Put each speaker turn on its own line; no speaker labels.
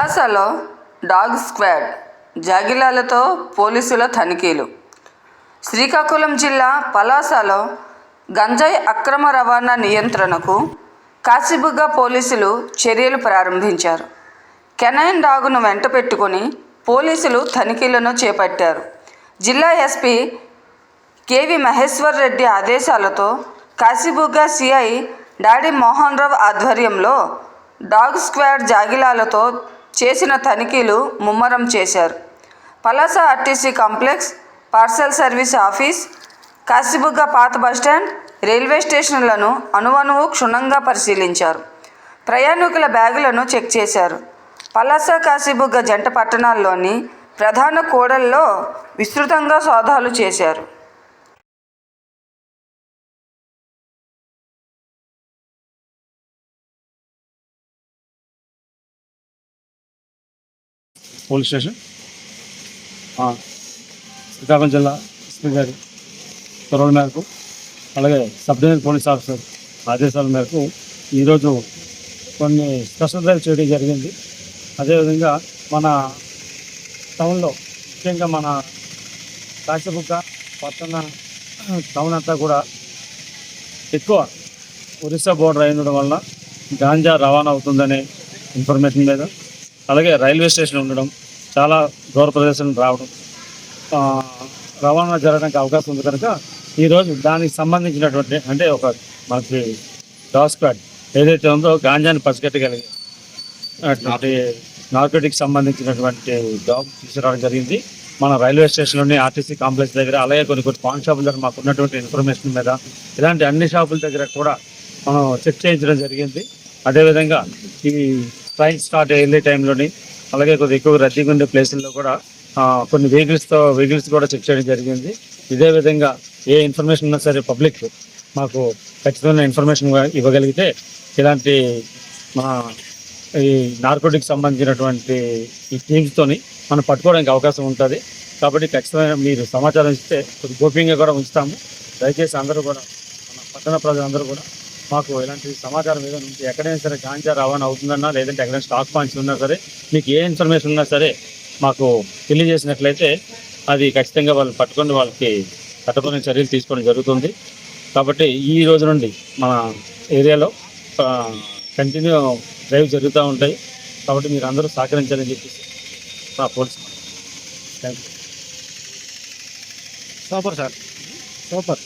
పలాసలో dog squad జాగిలాలతో పోలీసుల తనిఖీలు. శ్రీకాకుళం జిల్లా పలాసలో గంజాయి అక్రమ రవాణా నియంత్రణకు కాశీబుగ్గ పోలీసులు చర్యలు ప్రారంభించారు. కెనైన్ డాగును వెంట పెట్టుకొని పోలీసులు తనిఖీలను చేపట్టారు. జిల్లా ఎస్పీ కేవి మహేశ్వర్ రెడ్డి ఆదేశాలతో కాశీబుగ్గ సిఐ డాడీ మోహన్ రావు ఆధ్వర్యంలో డాగ్ స్క్వాడ్ జాగిలాలతో చేసిన తనిఖీలు ముమ్మరం చేశారు. Palasa RTC complex parcel service office Kasibugga పాత బస్టాండ్ రైల్వే స్టేషన్లను అనువనువు క్షుణ్ణంగా పరిశీలించారు. ప్రయాణికుల బ్యాగులను చెక్ చేశారు. పలాస కాశీబుగ్గ జంట పట్టణాల్లోని ప్రధాన కూడల్లో విస్తృతంగా సోదాలు చేశారు.
Police station. శ్రీకాకుళం జిల్లా ఎస్పీ గారి చొరవ మేరకు అలాగే సబ్ డివిజన్ పోలీస్ ఆఫీసర్ ఆదేశాల మేరకు ఈరోజు కొన్ని స్పెషల్ డ్రైవ్ చేయడం జరిగింది. అదేవిధంగా మన టౌన్లో ముఖ్యంగా మన కాశీబుక్క పట్టణ టౌన్ అంతా కూడా ఎక్కువ ఒరిస్సా బోర్డర్ అయి ఉండడం వల్ల గాంజా రవాణా అవుతుందనే ఇన్ఫర్మేషన్ మీద అలాగే రైల్వే స్టేషన్ ఉండడం చాలా దూర ప్రదేశం రావడం రవాణా జరగడానికి అవకాశం ఉంది కనుక ఈరోజు దానికి సంబంధించినటువంటి అంటే ఒక మనకి డాగ్ స్క్వాడ్ ఏదైతే ఉందో గాంజాని పసిగట్టగలిగి అటువంటి నార్కోటిక్ సంబంధించినటువంటి డాగ్ తీసుకురావడం జరిగింది. మన రైల్వే స్టేషన్లోని ఆర్టీసీ కాంప్లెక్స్ దగ్గర అలాగే కొన్ని కొన్ని పాన్ షాపుల దగ్గర మాకు ఉన్నటువంటి ఇన్ఫర్మేషన్ మీద ఇలాంటి అన్ని షాపుల దగ్గర కూడా మనం చెక్ చేయించడం జరిగింది. అదేవిధంగా ఈ ట్రైన్ స్టార్ట్ అయ్యే టైంలోని అలాగే కొద్దిగా ఎక్కువ రద్దీగా ఉండే ప్లేసుల్లో కూడా కొన్ని వెహికల్స్తో వెహికల్స్ కూడా చెక్ చేయడం జరిగింది. ఇదే విధంగా ఏ ఇన్ఫర్మేషన్ ఉన్నా సరే పబ్లిక్ మాకు ఖచ్చితమైన ఇన్ఫర్మేషన్ ఇవ్వగలిగితే ఇలాంటి మన ఈ నార్కోటిక్ సంబంధించినటువంటి ఈ టీమ్స్తోని మనం పట్టుకోవడానికి అవకాశం ఉంటుంది. కాబట్టి ఖచ్చితంగా మీరు సమాచారం ఇస్తే కొద్ది గోప్యంగా కూడా ఉంచుతాము. దయచేసి అందరూ కూడా మన పట్టణ ప్రజలందరూ కూడా మాకు ఇలాంటి సమాచారం ఏదైనా ఉంటే ఎక్కడైనా సరే గాంజా రవాణా అవుతుందన్నా లేదంటే ఎక్కడైనా స్టాక్ పాయింట్స్ ఉన్నా సరే మీకు ఏ ఇన్ఫర్మేషన్ ఉన్నా సరే మాకు తెలియజేసినట్లయితే అది ఖచ్చితంగా వాళ్ళు పట్టుకొని వాళ్ళకి చట్టపరమైన చర్యలు తీసుకోవడం జరుగుతుంది. కాబట్టి ఈ రోజు నుండి మన ఏరియాలో కంటిన్యూ డ్రైవ్ జరుగుతూ ఉంటాయి. కాబట్టి మీరు అందరూ సహకరించాలని చెప్పేసి మా police thank you super sir super